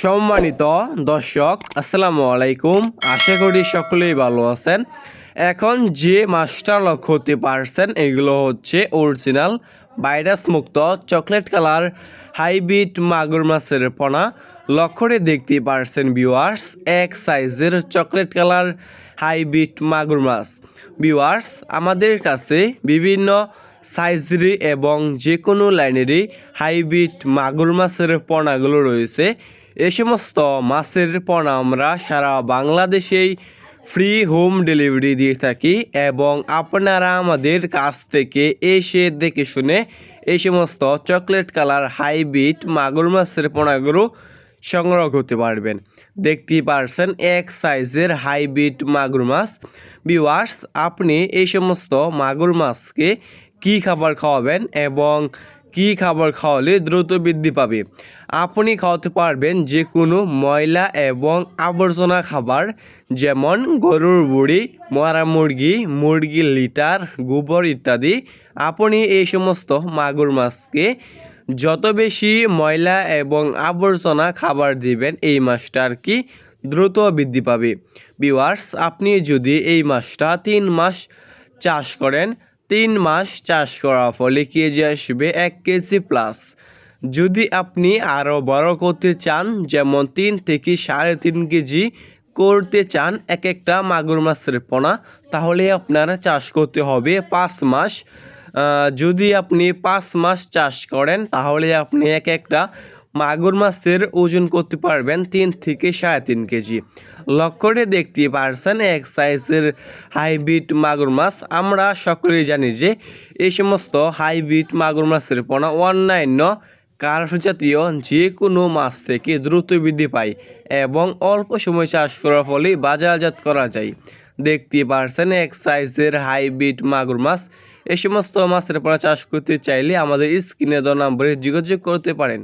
সম্মানিত দর্শক, আসসালামু আলাইকুম। আশা করি সকলেই ভালো আছেন। এখন যে মাছটা লক্ষ্য করতে পারছেন, এগুলো হচ্ছে অরিজিনাল ভাইরাস মুক্ত চকলেট কালার হাইব্রিড মাগুর মাছের পোনা। লক্ষ্যরে দেখতে পারছেন ভিউয়ার্স এক সাইজের চকলেট কালার হাইব্রিড মাগুর মাছ। ভিউয়ার্স আমাদের কাছে বিভিন্ন সাইজেরই এবং যে কোনো লাইনেরই হাইব্রিড মাগুর মাছের পোনাগুলো রয়েছে। এ সমস্ত মাছের পোনা আমরা সারা বাংলাদেশেই ফ্রি হোম ডেলিভারি দিয়ে থাকি এবং আপনারা আমাদের কাছ থেকে এসে দেখে শুনে এই সমস্ত চকলেট কালার হাইব্রিড মাগুর মাছের পোনাগুলো সংগ্রহ করতে পারবেন। দেখতেই পারছেন এক সাইজের হাইব্রিড মাগুর মাছ। বিওয়ার্স আপনি এই সমস্ত মাগুর মাছকে কি খাবার খাওয়াবেন এবং কি খাবার খাওয়ালে দ্রুত বৃদ্ধি পাবে? আপনি খাওয়াতে পারবেন যে কোনো ময়লা এবং আবর্জনা খাবার, যেমন গরুর বুড়ি, মরা মুরগি, মুরগির লিটার, গোবর ইত্যাদি। আপনি এই সমস্ত মাগুর মাছকে যত বেশি ময়লা এবং আবর্জনা খাবার দিবেন এই মাছটা আর কি দ্রুত বৃদ্ধি পাবে। বিওয়ার্স আপনি যদি এই মাছটা তিন মাস চাষ করেন তিন মাস চাষ করার ফলে কেজি আসবে এক কেজি প্লাস যদি আপনি আরও বড় করতে চান, যেমন তিন থেকে সাড়ে তিন কেজি করতে চান এক একটা মাগুর মাছের পোনা, তাহলে আপনারা চাষ করতে হবে পাঁচ মাস। যদি আপনি পাঁচ মাস চাষ করেন, তাহলে আপনি এক একটা মাগুর মাছের ওজন করতে পারবেন তিন থেকে সাড়ে তিন কেজি। লক্ষ্যরে দেখতে পারছেন, এক সাইজের হাইব্রিড মাগুর মাছ। আমরা সকলেই জানি যে এই সমস্ত হাইব্রিড মাগুর মাছের পোনা অন্যান্য কার্ফ জাতীয় যে কোনো মাছ থেকে দ্রুত বৃদ্ধি পায় এবং অল্প সময় চাষ করার ফলে বাজারজাত করা যায়। দেখতে পারছেন, এক সাইজের হাইব্রিড মাগুর মাছ। এই সমস্ত মাছের পোনা চাষ করতে চাইলে আমাদের স্ক্রিনে দেওয়া নম্বরে যোগাযোগ করতে পারেন।